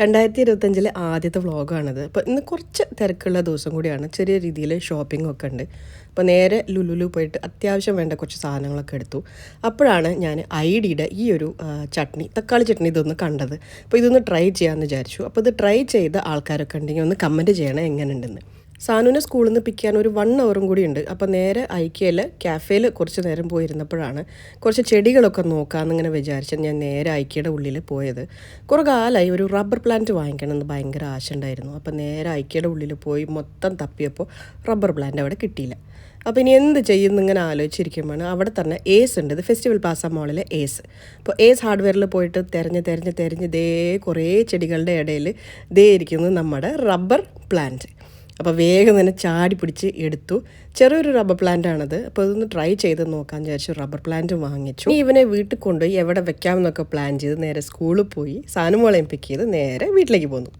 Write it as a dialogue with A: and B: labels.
A: രണ്ടായിരത്തി ഇരുപത്തഞ്ചിലെ ആദ്യത്തെ വ്ളോഗാണിത്. അപ്പോൾ ഇന്ന് കുറച്ച് തിരക്കുള്ള ദിവസം കൂടിയാണ്. ചെറിയ രീതിയിൽ ഷോപ്പിംഗ് ഒക്കെ ഉണ്ട്. അപ്പോൾ നേരെ ലുലുലു പോയിട്ട് അത്യാവശ്യം വേണ്ട കുറച്ച് സാധനങ്ങളൊക്കെ എടുത്തു. അപ്പോഴാണ് ഞാൻ ഐഡിയുടെ ഈ ഒരു ചട്നി തക്കാളി ചട്നി ഇതൊന്ന് കണ്ടത്. അപ്പോൾ ഇതൊന്ന് ട്രൈ ചെയ്യാമെന്ന് വിചാരിച്ചു. അപ്പോൾ ഇത് ട്രൈ ചെയ്ത ആൾക്കാരൊക്കെ ഉണ്ടെങ്കിൽ ഒന്ന് കമന്റ് ചെയ്യണം എങ്ങനെയുണ്ടെന്ന്. സാനുവിനെ സ്കൂളിൽ നിന്ന് പിക്ക് ചെയ്യാൻ ഒരു വൺ അവറും കൂടി ഉണ്ട്. അപ്പോൾ നേരെ ഐക്കയിൽ ക്യാഫേയിൽ കുറച്ച് നേരം പോയിരുന്നപ്പോഴാണ് കുറച്ച് ചെടികളൊക്കെ നോക്കാമെന്നിങ്ങനെ വിചാരിച്ച് ഞാൻ നേരെ ഐക്കയുടെ ഉള്ളിൽ പോയത്. കുറേ കാലമായി ഒരു റബ്ബർ പ്ലാന്റ് വാങ്ങിക്കണം എന്ന് ഭയങ്കര ആശ ഉണ്ടായിരുന്നു. അപ്പോൾ നേരെ ഐക്കയുടെ ഉള്ളിൽ പോയി മൊത്തം തപ്പിയപ്പോൾ റബ്ബർ പ്ലാന്റ് അവിടെ കിട്ടിയില്ല. അപ്പോൾ ഇനി എന്ത് ചെയ്യുന്നു ഇങ്ങനെ ആലോചിച്ചിരിക്കുമ്പോഴാണ് അവിടെ തന്നെ ഏസ് ഉണ്ട്. ഇത് ഫെസ്റ്റിവൽ പ്ലാസ മോളിലെ ഏസ് അപ്പോൾ ഏസ് ഹാർഡ്വെയറിൽ പോയിട്ട് തിരഞ്ഞ് തിരഞ്ഞ് തിരഞ്ഞ് ദേ കുറേ ചെടികളുടെ ഇടയിൽ ദേ ഇരിക്കുന്നത് നമ്മുടെ റബ്ബർ പ്ലാന്റ് അപ്പോൾ വേഗം തന്നെ ചാടി പിടിച്ച് എടുത്തു. ചെറിയൊരു റബ്ബർ പ്ലാന്റ് ആണത്. അപ്പോൾ ഇതൊന്ന് ട്രൈ ചെയ്ത് നോക്കാൻ വിചാരിച്ചു. റബ്ബർ പ്ലാന്റ് വാങ്ങിച്ചു. ഇനി ഇവനെ വീട്ടിൽ കൊണ്ടുപോയി എവിടെ വെക്കാമെന്നൊക്കെ പ്ലാൻ ചെയ്ത് നേരെ സ്കൂളിൽ പോയി സാധനം മോളെയും പിക്ക് ചെയ്ത് നേരെ വീട്ടിലേക്ക് പോന്നു.